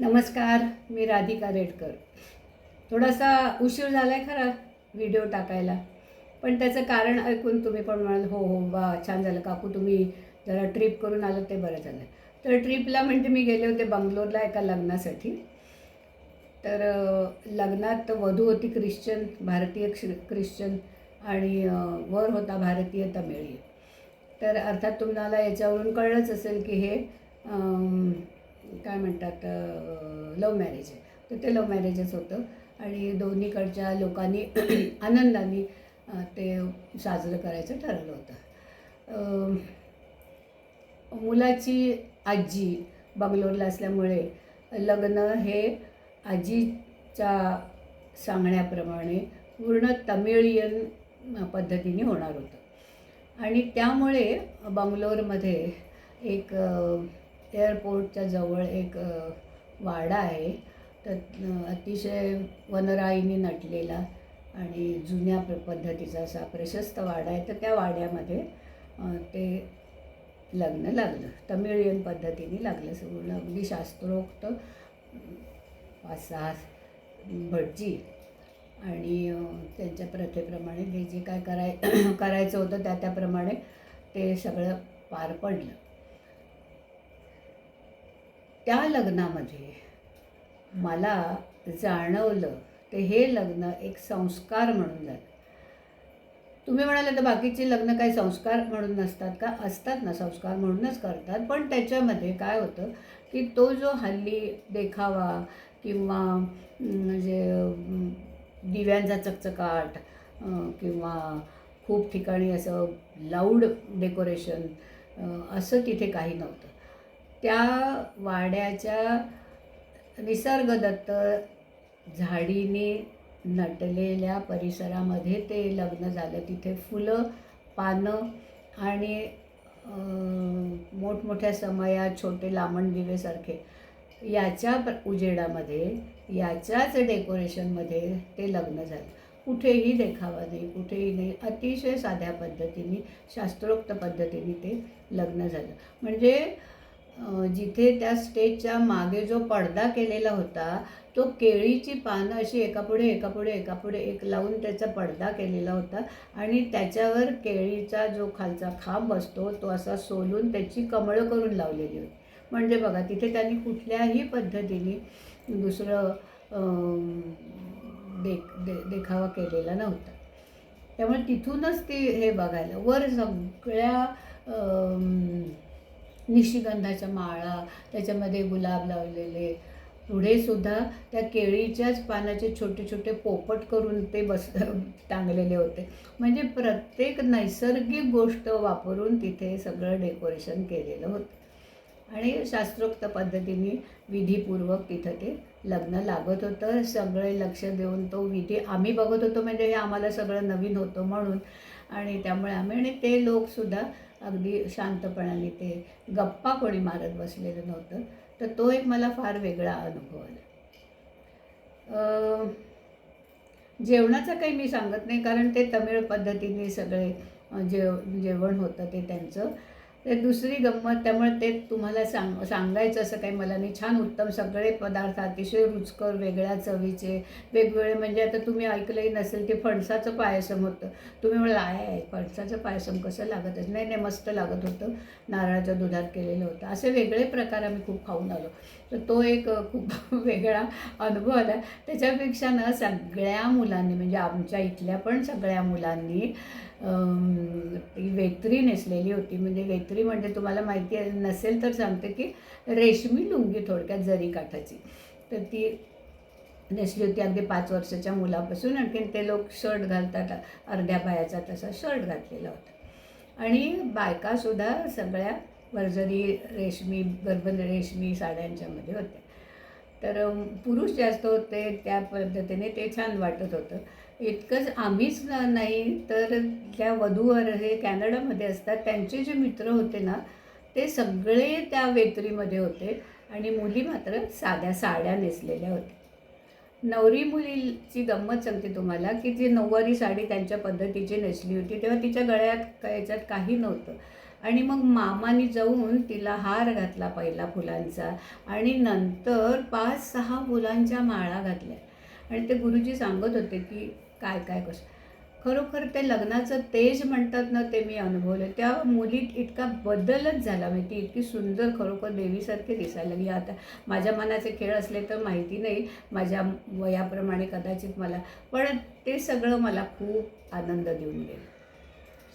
नमस्कार मी राधिका रेडकर. थोडासा उशीर झाला आहे खरा व्हिडिओ टाकायला पण त्याचं कारण ऐकून तुम्ही पण म्हणाल हो हो वा छान झालं काकू तुम्ही जरा ट्रिप करून आलं ते बरं झालं. तर ट्रिपला म्हणजे मी गेले होते बंगलोरला एका लग्नासाठी. तर लग्नात वधू होती ख्रिश्चन भारतीय ख्रिश्चन आणि वर होता भारतीय तमिळी. तर अर्थात तुम्हाला याच्यावरून कळलंच असेल की हे काय म्हणतात लव्ह मॅरेज आहे. तर ते लव्ह मॅरेजच होतं. आणि दोन्हीकडच्या लोकांनी आनंदाने ते साजरं करायचं ठरवलं होतं. मुलाची आजी बंगलोरला असल्यामुळे लग्न हे आजीच्या सांगण्याप्रमाणे पूर्ण तमिळियन पद्धतीने होणार होतं. आणि त्यामुळे बंगलोरमध्ये एक एअरपोर्टच्या जवळ एक वाडा आहे. तर अतिशय वनराईने नटलेला आणि जुन्या प- पद्धतीचा असा प्रशस्त वाडा आहे. तर त्या वाड्यामध्ये ते लग्न लागलं. तमिळियन पद्धतीने लागलं. सगळं अगदी शास्त्रोक्त पाच सहा भटजी आणि त्यांच्या प्रथेप्रमाणे जे जे काय कराय करायचं होतं त्या त्याप्रमाणे ते सगळं पार पडलं. त्या लग्नामध्ये मला जाणवलं ते हे लग्न एक संस्कार म्हणून झालं. तुम्ही म्हणाले तर बाकीचे लग्न काही संस्कार म्हणून नसतात का? असतात ना संस्कार म्हणूनच करतात. पण त्याच्यामध्ये काय होतं की तो जो हल्ली देखावा किंवा म्हणजे दिव्यांचा चकचकाट किंवा खूप ठिकाणी असं लाऊड डेकोरेशन असं तिथे काही नव्हतं. त्या वाड्याच्या निसर्गदत्त झाडीने नटलेल्या परिसरामध्ये ते लग्न झालं. तिथे फुलं पानं आणि मोठमोठ्या समया छोटे लामण दिवेसारखे याच्या प्र- उजेडामध्ये याच्याच डेकोरेशनमध्ये ते लग्न झालं. कुठेही देखावा नाही कुठेही नाही. अतिशय साध्या पद्धतीने शास्त्रोक्त पद्धतीने ते लग्न झालं. म्हणजे जिथे त्या स्टेजच्या मागे जो पडदा केलेला होता तो केळीची पानं अशी एकापुढे एकापुढे एकापुढे एक लावून त्याचा पडदा केलेला होता आणि त्याच्यावर केळीचा जो खालचा खांब असतो तो असा सोलून त्याची कमळं करून लावलेली होती. म्हणजे बघा तिथे त्यांनी कुठल्याही पद्धतीने दुसरं देख दे देखावा केलेला नव्हता. त्यामुळे तिथूनच ती हे बघायला वर सगळ्या निशिगंधाच्या माळा त्याच्यामध्ये गुलाब लावलेले. पुढेसुद्धा त्या केळीच्याच पानाचे छोटे छोटे पोपट करून ते बस टांगलेले होते. म्हणजे प्रत्येक नैसर्गिक गोष्ट वापरून तिथे सगळं डेकोरेशन केलेलं होतं. आणि शास्त्रोक्त पद्धतीने विधीपूर्वक तिथं ते लग्न लागत होतं सगळे लक्ष देऊन तो विधी आम्ही बघत होतो म्हणजे हे आम्हाला सगळं नवीन होतं म्हणून. आणि त्यामुळे आम्ही आणि ते लोकसुद्धा अगदी शांतपणाने ते गप्पा कोणी मारत बसलेलं नव्हतं. तर तो एक मला फार वेगळा अनुभव आला. जेवणाचं काही मी सांगत नाही कारण ते तमिळ पद्धतीने सगळे जेव जेवण होतं ते त्यांचं. ते दुसरी गंमत त्यामुळे ते तुम्हाला सांग सांगायचं असं काही मला नाही. छान उत्तम सगळे पदार्थ अतिशय रुचकर वेगळ्या चवीचे वेगवेगळे. म्हणजे आता तुम्ही ऐकलंही नसेल ते फणसाचं पायसम होतं. तुम्ही म्हणाल आहे फणसाचं पायसम कसं लागत नाही नाही मस्त लागत होतं. नारळाच्या दुधात केलेलं होतं. असे वेगळे प्रकार आम्ही खूप खाऊन आलो. तर तो एक खूप वेगळा अनुभव आला. त्याच्यापेक्षा ना सगळ्या मुलांनी म्हणजे आमच्या इथल्या पण सगळ्या मुलांनी वेत्री नेसलेली होती. म्हणजे वेत्री म्हणजे तुम्हाला माहिती नसेल तर सांगते की रेशमी लुंगी थोडक्यात जरी काठाची. तर ती नेसली होती अगदी पाच वर्षाच्या मुलापासून. आणखीन ते लोक शर्ट घालतात अर्ध्या पायाचा तसा शर्ट घातलेला होता. आणि बायकासुद्धा सगळ्या वर्जरी रेशमी बर्बन रेशमी साड्यांच्यामध्ये होत्या. तर पुरुष जास्त होते त्या पद्धतीने ते छान वाटत होतं. इतकंच आम्हीच नाही तर त्या वधूवर हे कॅनडामध्ये असतात त्यांचे जे मित्र होते ना ते सगळे त्या वेत्रीमध्ये होते आणि मुली मात्र साध्या साड्या नेसलेल्या होत्या. नवरी मुलीची गंमत सांगते तुम्हाला की ती नऊवारी साडी त्यांच्या पद्धतीची नेसली होती तेव्हा तिच्या गळ्यात का- याच्यात काही नव्हतं. आणि मग मामाने जाऊन तिला हार घातला पहिला फुलांचा आणि नंतर पाच सहा फुलांच्या माळा घातल्या. आणि ते गुरुजी सांगत होते की काय काय कसं खरोखर ते लग्नाचं तेज म्हणतात ना ते मी अनुभवलं त्या मुलीत इतका बदलच झाला. म्हणजे ती इतकी सुंदर खरोखर देवीसारखी दिसायला लागली. आता माझ्या मनाचे खेळ असले तर माहिती नाही. माझ्या वयाप्रमाणे कदाचित मला. पण ते सगळं मला खूप आनंद देऊन गेलं.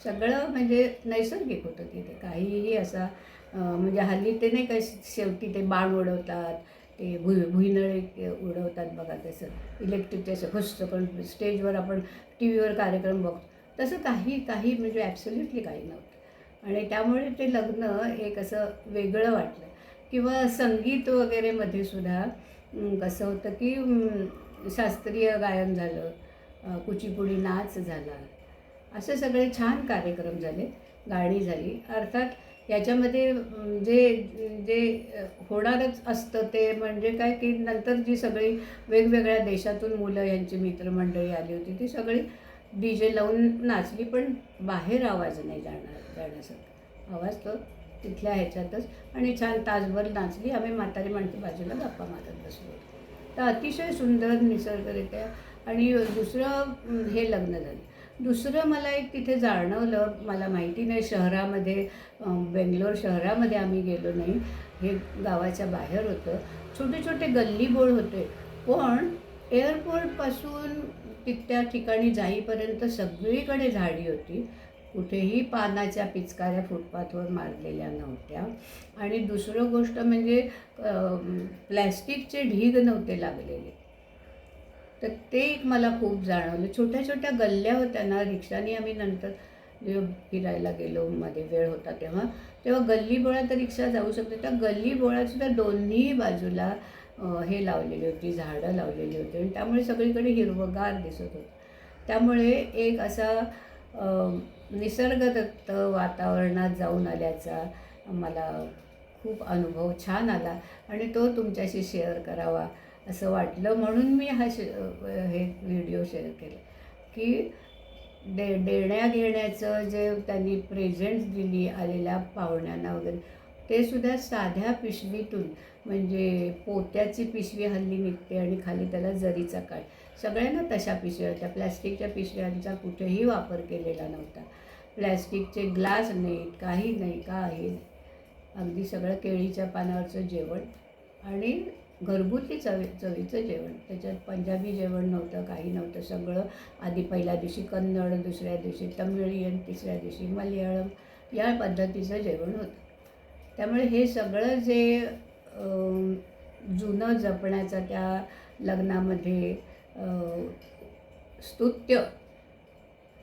सगळं म्हणजे नैसर्गिक होतं तिथे. काहीही असा म्हणजे हल्ली ते नाही का शेवटी ते बाण उडवतात. ते भुई भुईनळे उडवतात बघा तसं. इलेक्ट्रिकच्या असं फुसतं पण स्टेजवर आपण टी व्हीवर कार्यक्रम बघतो. तसं काही काही म्हणजे ॲब्सोल्युटली काही नव्हतं. आणि त्यामुळे ते लग्न एक असं वेगळं वाटलं. किंवा संगीत वगैरेमध्ये सुद्धा कसं होतं की शास्त्रीय गायन झालं कुचीपुडी नाच झाला. असे सगळे छान कार्यक्रम झाले गाणी झाली. अर्थात याच्यामध्ये जे जे होणारच असतं ते म्हणजे काय की नंतर जी सगळी वेगवेगळ्या देशातून मुलं यांची मित्रमंडळी आली होती ती सगळी डी जे लावून नाचली पण बाहेर आवाज नाही जाणार जाण्यासारखा. आवाज तो तिथल्या ह्याच्यातच आणि छान तासभर नाचली. आम्ही म्हातारी माणसं बाजूला गप्पा मारत बसलो तर अतिशय सुंदर निसर्गरित्या. आणि दुसरं हे लग्न झालं. दुसरं मला एक तिथे जाणवलं मला माहिती नाही शहरामध्ये बेंगलोर शहरामध्ये आम्ही गेलो नाही हे गावाच्या बाहेर होतं. छोटे छोटे गल्लीबोळ होते पण एअरपोर्टपासून तिथल्या ठिकाणी जाईपर्यंत सगळीकडे झाडी होती. कुठेही पानाच्या पिचकाऱ्या फुटपाथवर मारलेल्या नव्हत्या. आणि दुसरं गोष्ट म्हणजे प्लॅस्टिकचे ढीग नव्हते लागलेले. तर ते एक मला खूप जाणवलं. छोट्या छोट्या गल्ल्या होत्या ना रिक्षाने आम्ही नंतर फिरायला गेलो मध्ये वेळ होता तेव्हा तेव्हा गल्ली बोळात रिक्षा जाऊ शकते. त्या गल्ली बोळातसुद्धा दोन्ही बाजूला हे लावलेली होती झाडं लावलेली होती आणि त्यामुळे सगळीकडे हिरवंगार दिसत होतं. त्यामुळे एक असा निसर्गदत्त वातावरणात जाऊन आल्याचा मला खूप अनुभव छान आला आणि तो तुमच्याशी शेअर करावा. असं वाटलं. म्हणून मी हा शे हे व्हिडिओ शेअर केले. की दे देण्या घेण्याचं जे त्यांनी प्रेझेंट्स दिली आलेल्या पाहुण्यांना वगैरे ते सुद्धा साध्या पिशवीतून म्हणजे पोत्याची पिशवी हल्ली निघते आणि खाली त्याला जरीचा काठ. सगळ्यांना तशा पिशव्या होत्या. प्लॅस्टिकच्या पिशव्यांचा कुठेही वापर केलेला नव्हता. प्लॅस्टिकचे ग्लास नाहीत काही नाही काही आहे अगदी सगळं केळीच्या पानावरचं जेवण आणि घरगुती चवी चवीचं जेवण. त्याच्यात पंजाबी जेवण नव्हतं काही नव्हतं. सगळं आधी पहिल्या दिवशी कन्नड दुसऱ्या दिवशी तमिळीयन तिसऱ्या दिवशी मल्याळम. या पद्धतीचं जेवण होतं. त्यामुळे हे सगळं जे जुनं जपण्याचा त्या लग्नामध्ये स्तुत्य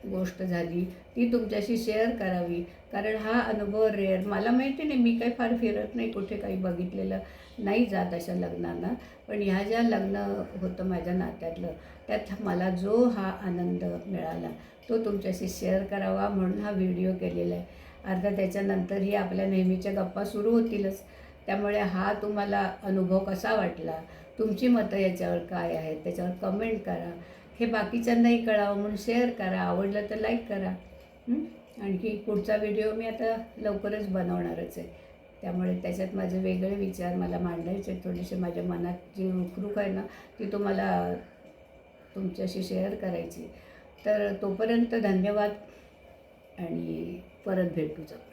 गोष्ट झाली ती तुमच्याशी शेअर करावी. कारण हा अनुभव रेअर मला माहिती नाही मी काही फार फिरत नाही कुठे काही बघितलेलं. नाही जात अशा लग्नांना. पण ह्या ज्या लग्न होतं माझ्या नात्यातलं त्यात मला जो हा आनंद मिळाला तो तुमच्याशी शेअर करावा म्हणून हा व्हिडिओ केलेला आहे. अर्धा त्याच्यानंतरही आपल्या नेहमीच्या गप्पा सुरू होतीलच. त्यामुळे हा तुम्हाला अनुभव कसा वाटला? तुमची मतं याच्यावर काय आहेत? त्याच्यावर कमेंट करा. हे बाकीच्यांनाही कळावं म्हणून शेअर करा. आवडलं तर लाईक करा. आणखी पुढचा व्हिडिओ मी आता लवकरच बनवणारच आहे. त्यामुळे त्याच्यात माझे वेगळे विचार मला मांडायचे थोडेसे माझ्या मनात जी रुखरुख आहे ना ती तुम्हाला तुमच्याशी शेअर करायची तर तोपर्यंत धन्यवाद आणि परत भेटू जाऊ.